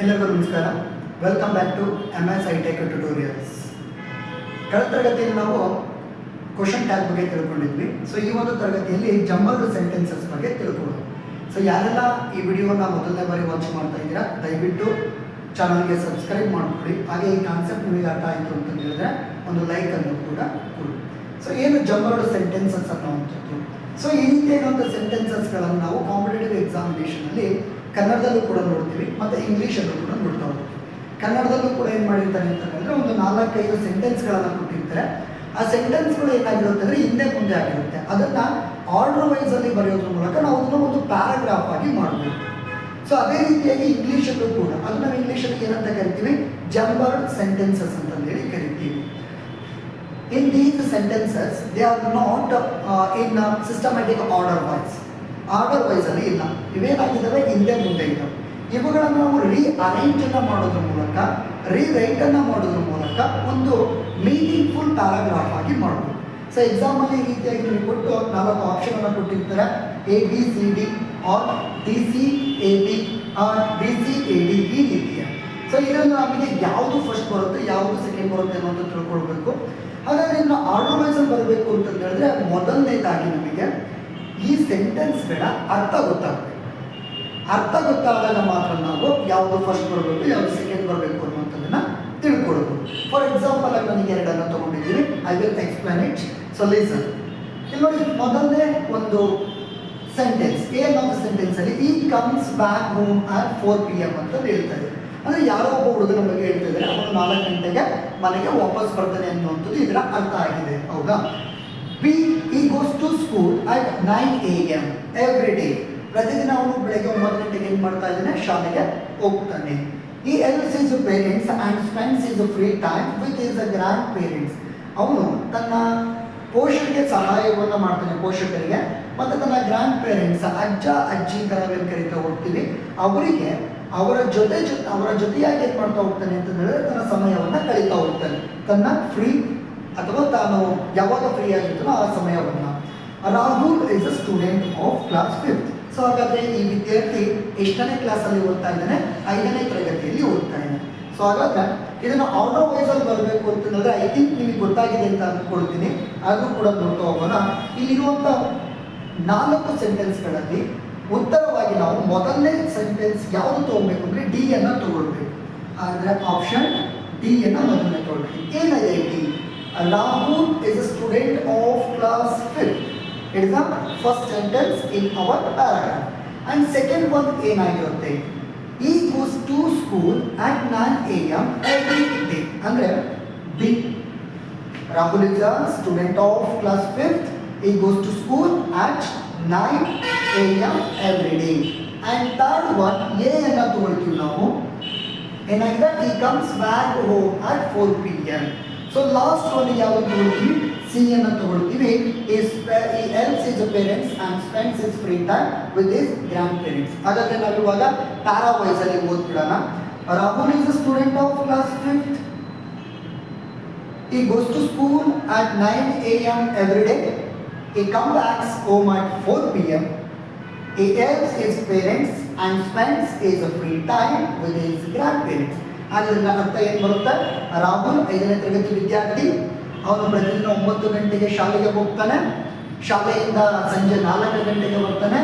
ಎಲ್ಲರಿಗೂ ನಮಸ್ಕಾರ. Welcome back to M S I tech tutorials ಕಳೆದ ತರಗತಿಯಲ್ಲಿ ನಾವು ಕ್ವಶನ್ ಟ್ಯಾಗ್ ಬಗ್ಗೆ ತಿಳ್ಕೊಂಡಿದ್ವಿ. ಸೊ ಈ ಒಂದು ತರಗತಿಯಲ್ಲಿ ಜಂಬಲ್ ಸೆಂಟೆನ್ಸಸ್ ಬಗ್ಗೆ ತಿಳ್ಕೊಳ್ಳೋದು ಸೊ ಯಾರೆಲ್ಲ ಈ ವಿಡಿಯೋನ ಮೊದಲನೇ ಬಾರಿ ವಾಚ್ ಮಾಡ್ತಾ ಇದ್ದೀರಾ, ದಯವಿಟ್ಟು ಚಾನಲ್ಗೆ ಸಬ್ಸ್ಕ್ರೈಬ್ ಮಾಡ್ಕೊಳ್ಳಿ. ಹಾಗೆ ಈ ಕಾನ್ಸೆಪ್ಟ್ ನಿಮಗೆ ಅರ್ಥ ಆಯಿತು ಅಂತ ಹೇಳಿದ್ರೆ ಒಂದು ಲೈಕ್ ಅನ್ನು ಕೂಡ ಕೊಡಿ. ಸೊ ಏನು ಜಂಬಲ್ ಸೆಂಟೆನ್ಸಸ್ ಅನ್ನೋವಂಥದ್ದು? ಸೊ ಈ ರೀತಿಯಾದಂಥ ಸೆಂಟೆನ್ಸಸ್ಗಳನ್ನು ನಾವು ಕಾಂಪಿಟೇಟಿವ್ ಎಕ್ಸಾಮಿನೇಷನಲ್ಲಿ ಕನ್ನಡದಲ್ಲೂ ಕೂಡ ನೋಡ್ತೀವಿ, ಮತ್ತು ಇಂಗ್ಲೀಷಲ್ಲೂ ಕೂಡ ನೋಡ್ತಾ ಹೋಗ್ತೀವಿ. ಕನ್ನಡದಲ್ಲೂ ಕೂಡ ಏನು ಮಾಡಿರ್ತಾರೆ ಅಂತಂದರೆ ಒಂದು ನಾಲ್ಕೈದು ಸೆಂಟೆನ್ಸ್ಗಳನ್ನು ಕೊಟ್ಟಿರ್ತಾರೆ. ಆ ಸೆಂಟೆನ್ಸ್ಗಳು ಏನಾಗಿರುತ್ತೆ ಅಂದರೆ ಹಿಂದೆ ಮುಂದೆ ಆಗಿರುತ್ತೆ. ಅದನ್ನು ಆರ್ಡರ್ ವೈಸಲ್ಲಿ ಬರೆಯೋದ್ರ ಮೂಲಕ ನಾವು ಅದನ್ನು ಒಂದು ಪ್ಯಾರಾಗ್ರಾಫ್ ಆಗಿ ಮಾಡಬೇಕು ಸೊ ಅದೇ ರೀತಿಯಾಗಿ ಇಂಗ್ಲೀಷಲ್ಲೂ ಕೂಡ, ಅದು ನಾವು ಇಂಗ್ಲೀಷಲ್ಲಿ ಏನಂತ ಕರಿತೀವಿ? ಜಂಬರ್ ಸೆಂಟೆನ್ಸಸ್ ಅಂತ ಹೇಳಿ ಕರಿತೀವಿ in these sentences they are not in systematic order wise order ವೈಸಲ್ಲಿ ಇಲ್ಲ ಇವೇನಾಗಿದ್ದಾವೆ ಹಿಂದೆ ಮುಂದೆ ಇದ್ದಾವೆ ಇವುಗಳನ್ನು ನಾವು ರೀ ಅರೇಂಜನ್ನು ಮಾಡೋದ್ರ ಮೂಲಕ ರೀ ರೈಟನ್ನು ಮಾಡೋದ್ರ ಮೂಲಕ ಒಂದು ಮೀನಿಂಗ್ಫುಲ್ ಪ್ಯಾರಾಗ್ರಾಫ್ ಆಗಿ ಮಾಡ್ಬೋದು. ಸೊ ಎಕ್ಸಾಮಲ್ಲಿ ಈ ರೀತಿಯಾಗಿ ನೀವು ಕೊಟ್ಟು ನಾಲ್ಕು ಆಪ್ಷನನ್ನು ಕೊಟ್ಟಿರ್ತಾರೆ. A B C D or D C A B or D C A D ಈ ರೀತಿಯ. ಸೊ ಇದನ್ನು ನಮಗೆ ಯಾವುದು ಫಸ್ಟ್ ಬರುತ್ತೆ, ಯಾವುದು ಸೆಕೆಂಡ್ ಬರುತ್ತೆ ಅನ್ನೋದು ತಿಳ್ಕೊಳ್ಬೇಕು. ಹಾಗಾದ್ರೆ ಇನ್ನು ಆರ್ಡರ್ ವೈಸಲ್ಲಿ ಬರಬೇಕು ಅಂತ ಹೇಳಿದ್ರೆ ಮೊದಲನೇದಾಗಿ ನಮಗೆ ಈ ಸೆಂಟೆನ್ಸ್ಗಳ ಅರ್ಥ ಗೊತ್ತಾಗಬೇಕು ಅರ್ಥ ಗೊತ್ತಾದಾಗ ಮಾತ್ರ ನಾವು ಯಾವುದು ಫಸ್ಟ್ ಬರಬೇಕು, ಯಾವುದು ಸೆಕೆಂಡ್ ಬರಬೇಕು ಅನ್ನುವಂಥದ್ದನ್ನ ತಿಳ್ಕೊಳ್ಬೋದು ಫಾರ್ ಎಕ್ಸಾಂಪಲ್ ಆಗಿ ನನಗೆ ಎರಡನ್ನು ತೊಗೊಂಡಿದ್ದೀನಿ. I will explain it so listen ಇಲ್ಲಿ ನೋಡಿ, ಮೊದಲನೇ ಒಂದು ಸೆಂಟೆನ್ಸ್ ಏನೊಂದು ಸೆಂಟೆನ್ಸಲ್ಲಿ he comes back home at four P M ಅಂತ ಹೇಳ್ತಾ ಇದೆ. ಅಂದರೆ ಯಾರೋ ಒಬ್ಬ ಹುಡುಗನ ಬಗ್ಗೆ ಹೇಳ್ತಾ ಇದ್ದಾರೆ, ಅವನು ನಾಲ್ಕು ಗಂಟೆಗೆ ಮನೆಗೆ ವಾಪಸ್ ಬರ್ತಾನೆ ಅನ್ನುವಂಥದ್ದು ಇದರ ಅರ್ಥ ಆಗಿದೆ. ಹೌದಾ? B he goes to school at nine A M every day ಪ್ರತಿದಿನ ಅವನು ಬೆಳಗ್ಗೆ ಒಂಬತ್ತು ಗಂಟೆಗೆ ಏನು ಮಾಡ್ತಾ ಇದ್ದಾನೆ? ಶಾಲೆಗೆ ಹೋಗ್ತಾನೆ. He helps his parents and spends his free time with his a grandparents ಅವನು ತನ್ನ ಪೋಷಕರಿಗೆ ಸಹಾಯವನ್ನು ಮಾಡ್ತಾನೆ, ಪೋಷಕರಿಗೆ. ಮತ್ತು ತನ್ನ ಗ್ರ್ಯಾಂಡ್ ಪೇರೆಂಟ್ಸ್ ಅಜ್ಜ ಅಜ್ಜಿ ನಾವೇನು ಕರಿತಾ ಹೋಗ್ತೀವಿ. ಅವರಿಗೆ ಅವರ ಜೊತೆ ಜೊತೆ ಅವರ ಜೊತೆಯಾಗಿ ಏನು ಮಾಡ್ತಾ ಹೋಗ್ತಾನೆ ಅಂತ ಹೇಳಿದ್ರೆ ತನ್ನ ಸಮಯವನ್ನು ಕಳೀತಾ ಹೋಗ್ತಾನೆ. ತನ್ನ ಫ್ರೀ ಅಥವಾ ತಾನು ಯಾವಾಗ ಫ್ರೀ ಆಗಿರ್ತಾನೋ ಆ ಸಮಯವನ್ನು. Rahul is a student of class fifth so ಹಾಗಾದರೆ ಈ ವಿದ್ಯಾರ್ಥಿ ಎಷ್ಟನೇ ಕ್ಲಾಸಲ್ಲಿ ಓದ್ತಾ ಇದ್ದಾನೆ? ಐದನೇ ತರಗತಿಯಲ್ಲಿ ಓದ್ತಾ ಇದ್ದಾನೆ. ಸೊ ಹಾಗಾದ್ರೆ ಇದನ್ನು ಆರ್ಡರ್ ವೈಸಲ್ಲಿ ಬರಬೇಕು ಅಂತಂದ್ರೆ ಐ ಥಿಂಕ್ ನಿಮಗೆ ಗೊತ್ತಾಗಿದೆ ಅಂತ ಅಂದ್ಕೊಳ್ತೀನಿ. ಆದರೂ ಕೂಡ ನೋಡ್ತಾ ಹೋಗೋಣ. ಇಲ್ಲಿರುವಂಥ ನಾಲ್ಕು ಸೆಂಟೆನ್ಸ್ಗಳಲ್ಲಿ ಉತ್ತರವಾಗಿ ನಾವು ಮೊದಲನೇ ಸೆಂಟೆನ್ಸ್ ಯಾವುದು ತೊಗೊಬೇಕು ಅಂದರೆ ಡಿ ಅನ್ನು ತಗೊಳ್ಬೇಕು. ಆದರೆ ಆಪ್ಷನ್ ಡಿ ಅನ್ನು ಮೊದಲನೇ ತಗೊಳ್ಬೇಕು. ಏನಾಗಿದೆ D Rahul is a student of class fifth it is the first sentence in our paragraph and second one ಏನಾಗಿರುತ್ತೆ he goes to school at nine A M every day ಅಂದರೆ B Rahul is a student of class fifth he goes to school at nine A M every day and third one A ಅನ್ನು ತಗೊಳ್ತೀವಿ ನಾವು ಏನಾಗಿದೆ he comes back home at four P M so last one ಯಾವುದು ತಗೊಳ್ತೀವಿ C ಅನ್ನು ತಗೊಳ್ತೀವಿ his he else his parents and spends his free time with his grandparents ಹಾಗಾದ್ರೆ ನಾವು ಇವಾಗ para ವೈಸಲ್ಲಿ ಓದ್ಬಿಡೋಣ Rahul is a student of class fifth He goes to school at 9 a.m. every day. He comes back home at 4 p.m. He helps his parents and spends his free time with his grandparents. ಅದರಿಂದ ಅರ್ಥ ಏನು ಬರುತ್ತೆ? ರಾಹುಲ್ ಐದನೇ ತರಗತಿ ವಿದ್ಯಾರ್ಥಿ, ಅವನು ಪ್ರತಿದಿನ ಒಂಬತ್ತು ಗಂಟೆಗೆ ಶಾಲೆಗೆ ಹೋಗ್ತಾನೆ. ಶಾಲೆಯಿಂದ ಸಂಜೆ ನಾಲ್ಕು ಗಂಟೆಗೆ ಬರ್ತಾನೆ.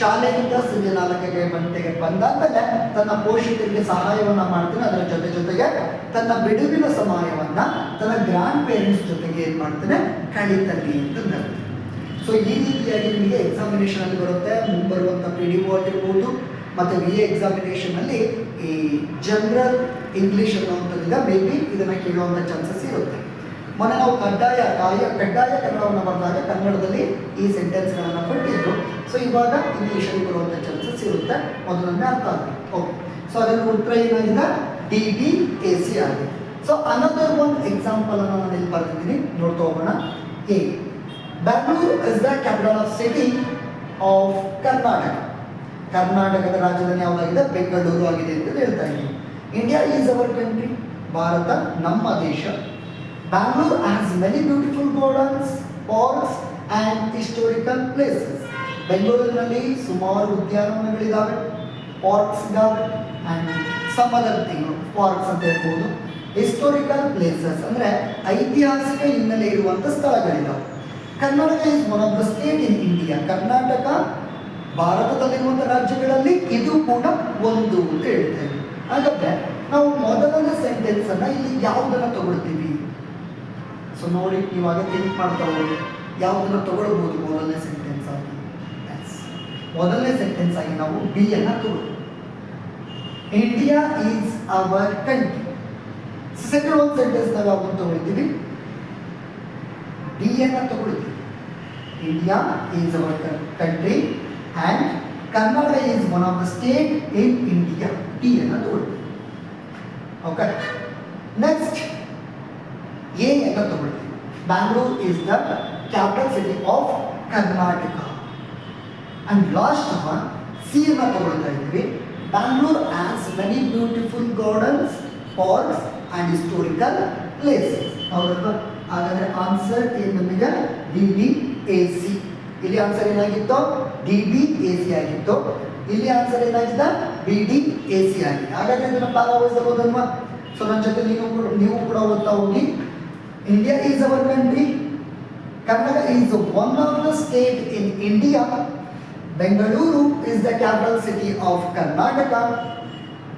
ಶಾಲೆಯಿಂದ ಸಂಜೆ ನಾಲ್ಕು ಗಂಟೆಗೆ ಬಂದಾದ್ಮೇಲೆ ತನ್ನ ಪೋಷಕರಿಗೆ ಸಹಾಯವನ್ನು ಮಾಡ್ತಾನೆ. ಅದರ ಜೊತೆ ಜೊತೆಗೆ ತನ್ನ ಬಿಡುವಿನ ಸಮಯವನ್ನು ತನ್ನ ಗ್ರ್ಯಾಂಡ್ ಪೇರೆಂಟ್ಸ್ ಜೊತೆಗೆ ಏನು ಮಾಡ್ತಾನೆ? ಕಳೀತಾನೆ ಅಂತ ಸೊ ಈ ರೀತಿಯಾಗಿ ನಿಮಗೆ ಎಕ್ಸಾಮಿನೇಷನಲ್ಲಿ ಬರುತ್ತೆ. ಮುಂಬರುವಂಥ ಪಿ ಡಿ ಒ ಆಗಿರ್ಬೋದು, ಮತ್ತು ವಿ ಎಕ್ಸಾಮಿನೇಷನಲ್ಲಿ ಈ ಜನರಲ್ ಇಂಗ್ಲೀಷ್ ಅನ್ನುವಂಥದ್ದಿದೆ ಮೇ ಬಿ ಇದನ್ನು ಕೇಳುವಂಥ ಚಾನ್ಸಸ್ ಇರುತ್ತೆ. ಮೊನ್ನೆ ನಾವು ಕಡ್ಡಾಯ ಕಾಯ ಕಡ್ಡಾಯ ಕನ್ನಡವನ್ನು ಬರೆದಾಗ ಕನ್ನಡದಲ್ಲಿ ಈ ಸೆಂಟೆನ್ಸ್ಗಳನ್ನು ಕೊಟ್ಟಿದ್ರು. ಸೊ ಇವಾಗ ಇಂಗ್ಲೀಷಲ್ಲಿ ಬರುವಂಥ ಚಾನ್ಸಸ್ ಇರುತ್ತೆ. ಮೊದಲನೇ ಅರ್ಥ ಆಗುತ್ತೆ. ಓಕೆ ಸೊ ಅದನ್ನು ಉತ್ತರ ಏನಾಗಿದೆ? ಡಿ ಡಿ ಎ ಸಿ ಆಗಿದೆ. ಸೊ ಅನದರ್ ಒಂದು ಎಕ್ಸಾಂಪಲ್ ಅನ್ನು ನಾನು ಇಲ್ಲಿ ಬರ್ತಿದ್ದೀನಿ ನೋಡ್ತಾ ಹೋಗೋಣ. A Bangalore is the capital of city of Karnataka ಕರ್ನಾಟಕದ ರಾಜಧಾನಿ ಯಾವುದಾಗಿದೆ? ಬೆಂಗಳೂರು ಆಗಿದೆ ಅಂತ ಹೇಳ್ತಾ ಇದ್ದೀನಿ. India is our country Bharat ನಮ್ಮ ದೇಶ. Bangalore has many beautiful gardens parks and historical places ಬೆಂಗಳೂರಿನಲ್ಲಿ ಸುಮಾರು ಉದ್ಯಾನವನಗಳಿದ್ದಾವೆ ಪಾರ್ಕ್ಸ್ ಇದ್ದಾವೆ and some other thing parks ಅಂತ ಹೇಳ್ಬೋದು. ಹಿಸ್ಟೋರಿಕಲ್ ಪ್ಲೇಸಸ್ ಅಂದರೆ ಐತಿಹಾಸಿಕ ಹಿನ್ನೆಲೆ ಇರುವಂಥ ಸ್ಥಳಗಳಿದ್ದಾವೆ Karnataka is one of the state in India Karnataka ಭಾರತದಲ್ಲಿರುವಂಥ ರಾಜ್ಯಗಳಲ್ಲಿ ಇದು ಕೂಡ ಒಂದು ಅಂತ ಹೇಳ್ತೇವೆ ಹಾಗಾದ್ರೆ ನಾವು ಮೊದಲನೇ ಸೆಂಟೆನ್ಸ್ ಅನ್ನ ಇಲ್ಲಿ ಯಾವುದನ್ನ ತಗೊಳ್ತೀವಿ? ಸೊ ನೋಡಿ ಇವಾಗ ಥಿಂಕ್ ಮಾಡ್ತಾ ಹೋಗಿ. ಯಾವುದನ್ನ ತಗೊಳ್ಬೋದು ಮೊದಲನೇ ಸೆಂಟೆನ್ಸ್ ಆಗಿ. ಮೊದಲನೇ ಸೆಂಟೆನ್ಸ್ ಆಗಿ ನಾವು ಬಿ ಅನ್ನ ತಗೊಳ್ತೀವಿ. India is our country second ಒಂದು ಸೆಂಟೆನ್ಸ್ ನಾವು ಯಾವ್ದನ್ನ ತಗೊಳ್ತೀವಿ? ಡಿ ಅನ್ನ ತಗೊಳ್ತೀವಿ. India is our country and Karnataka is one of the state in India D ಅನ್ನ ತಗೊಳ್ತೀವಿ ಓಕೆ ನೆಕ್ಸ್ಟ್ ಎ ಅನ್ನ ತಗೊಳ್ತೀವಿ Bangalore is the capital city of Karnataka and last one C ಅನ್ನ ತಗೊಳ್ತಾ ಇದ್ದೀವಿ Bangalore has many beautiful gardens parks and historical places ಹೌದಲ್ವಾ ಹಾಗಾದ್ರೆ answer ಏನು ನಮಗೆ ಡಿ ಬಿ ಎ ಸಿ ಇಲ್ಲಿ ಆನ್ಸರ್ ಏನಾಗಿತ್ತು ಡಿ ಬಿ ಎ ಸಿ ಆಗಿತ್ತು ಇಲ್ಲಿ ಆನ್ಸರ್ ಏನಾಗಿದೆ ಬಿ ಡಿ ಎ ಸಿ ಆಗಿ. ಹಾಗಾಗಿ ಅದನ್ನು ಭಾಗವಹಿಸಬಹುದಲ್ವಾ? ಸೊ ನನ್ನ ಜೊತೆ ನೀವು ಕೂಡ- ನೀವು ಕೂಡ ಓದ್ತಾ ಹೋಗಿ. India is our country Kannada is one of the state in India Bengaluru is the capital city of Karnataka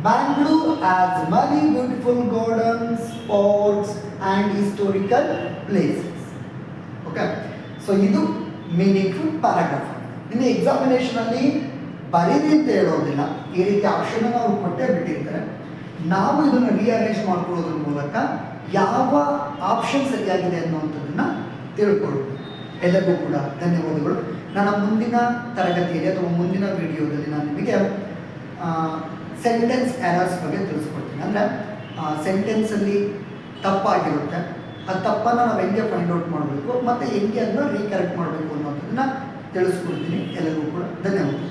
Bangalore has many beautiful gardens parks and historical places okay so ಇದು meaningful paragraph ಇನ್ನು ಎಕ್ಸಾಮಿನೇಷನಲ್ಲಿ ಬರೀರಿ ಅಂತ ಹೇಳೋದಿಲ್ಲ. ಈ ರೀತಿ option ಅವ್ರು ಕೊಟ್ಟೇ ಬಿಟ್ಟಿರ್ತಾರೆ. ನಾವು ಇದನ್ನು ರಿಅರೇಂಜ್ ಮಾಡ್ಕೊಳ್ಳೋದ್ರ ಮೂಲಕ ಯಾವ ಆಪ್ಷನ್ ಸರಿಯಾಗಿದೆ ಅನ್ನುವಂಥದ್ದನ್ನ ತಿಳ್ಕೊಳ್ಳೋದು. ಎಲ್ಲರಿಗೂ ಕೂಡ ಧನ್ಯವಾದಗಳು. ನನ್ನ ಮುಂದಿನ ತರಗತಿಯಲ್ಲಿ ಅಥವಾ ಮುಂದಿನ ವಿಡಿಯೋದಲ್ಲಿ ನಾನು ನಿಮಗೆ ಸೆಂಟೆನ್ಸ್ ಎರರ್ಸ್ ಬಗ್ಗೆ ತಿಳಿಸ್ಕೊಡ್ತೀನಿ. ಅಂದರೆ ಸೆಂಟೆನ್ಸಲ್ಲಿ ತಪ್ಪಾಗಿರುತ್ತೆ. ಆ ತಪ್ಪನ್ನು ನಾವು ಹೆಂಗೆ ಫೈಂಡ್ ಮಾಡಬೇಕು, ಮತ್ತು ಹೆಂಗೆ ಅದನ್ನ ರೀಕರೆಕ್ಟ್ ಮಾಡಬೇಕು ಅನ್ನೋದನ್ನ ತಿಳಿಸ್ಕೊಡ್ತೀನಿ. ಎಲ್ಲರಿಗೂ ಕೂಡ ಧನ್ಯವಾದಗಳು.